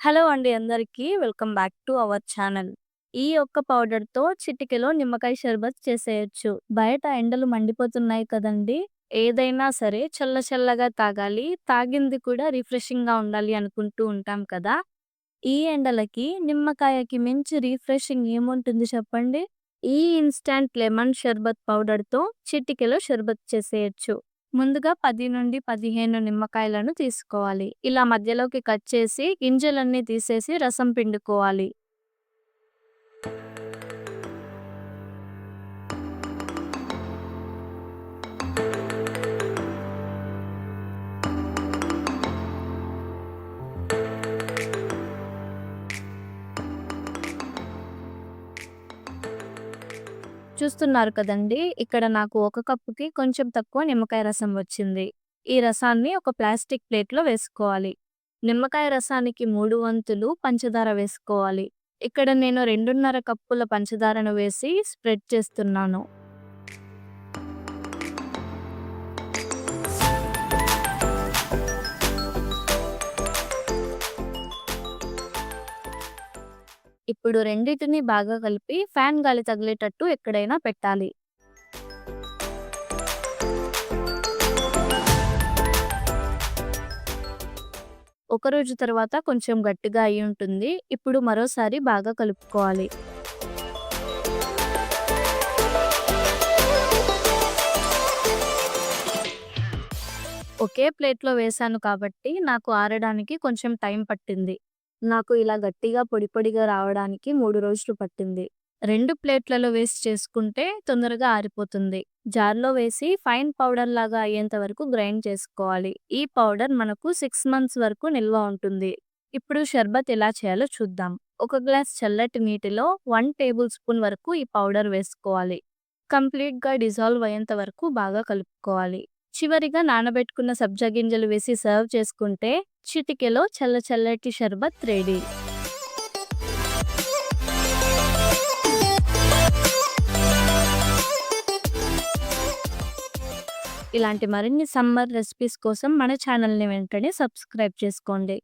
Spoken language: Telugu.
హలో అండి అందరికీ. Welcome back to our channel. ఈ ఒక్క పౌడర్‌తో చిటికెలో నిమ్మకాయ షర్బత్ చేసేయొచ్చు. బయట ఎండలు మండిపోతున్నాయి కదండీ! ఏదైనా సరే చల్ల చల్లగా తాగాలి. తాగింది కూడా రిఫ్రెషింగ్‌గా ఉండాలి అనుకుంటూ ఉంటాం కదా! ఈ ఎండలకి నిమ్మకాయకి మించి రిఫ్రెషింగ్ ఏముంటుంది చెప్పండి? ఈ ఇన్‌స్టాంట్ లెమన్ షర్బత్ పౌడర్‌తో చిటికెలో షర్బత్ చేసేయొచ్చు. ముందుగా 10-15 నిమ్మకాయలను తీసుకోవాలి. ఇలా మధ్యలోకి కట్ చేసి గింజలన్నీ తీసేసి రసం పిండుకోవాలి. చూస్తున్నారు కదండి ఇక్కడ నాకు ఒక కప్పుకి కొంచెం తక్కువ నిమ్మకాయ రసం వచ్చింది. ఈ రసాన్ని ఒక ప్లాస్టిక్ ప్లేట్‌లో వేసుకోవాలి. నిమ్మకాయ రసానికి మూడు వంతులు పంచదార వేసుకోవాలి. ఇక్కడ నేను 2.5 కప్పుల పంచదారను వేసి స్ప్రెడ్ చేస్తున్నాను. ఇప్పుడు రెండింటిని బాగా కలిపి ఫ్యాన్ గాలి తగిలేటట్టు ఎక్కడైనా పెట్టాలి. ఒక రోజు తర్వాత కొంచెం గట్టిగా అయి ఉంటుంది ఇప్పుడు మరోసారి బాగా కలుపుకోవాలి. ఒకే ప్లేట్‌లో వేశాను కాబట్టి నాకు ఆరడానికి కొంచెం టైం పట్టింది. నాకు ఇలా గట్టిగా పొడి పొడిగా రావడానికి మూడు రోజులు పట్టింది. రెండు ప్లేట్‌లలో వేసి చేసుకుంటే తొందరగా ఆరిపోతుంది. జార్‌లో వేసి ఫైన్ పౌడర్ లాగా అయ్యేంత వరకు గ్రైండ్ చేసుకోవాలి. ఈ పౌడర్ మనకు సిక్స్ మంత్స్ వరకు నిల్వ ఉంటుంది. ఇప్పుడు షర్బత్ ఎలా చేయాలో చూద్దాం. ఒక గ్లాస్ చల్లటి నీటిలో వన్ టేబుల్ స్పూన్ వరకు ఈ పౌడర్ వేసుకోవాలి. కంప్లీట్‌గా డిజాల్వ్ అయ్యేంత వరకు బాగా కలుపుకోవాలి. చివరిగా నానబెట్టుకున్న సబ్జా గింజలు వేసి సర్వ్ చేసుకుంటే చిటికెలో చల్ల చల్లటి షర్బత్ రెడీ. ఇలాంటి మరిన్ని సమ్మర్ రెసిపీస్ కోసం మన ఛానల్‌ని వెంటనే సబ్స్క్రైబ్ చేసుకోండి.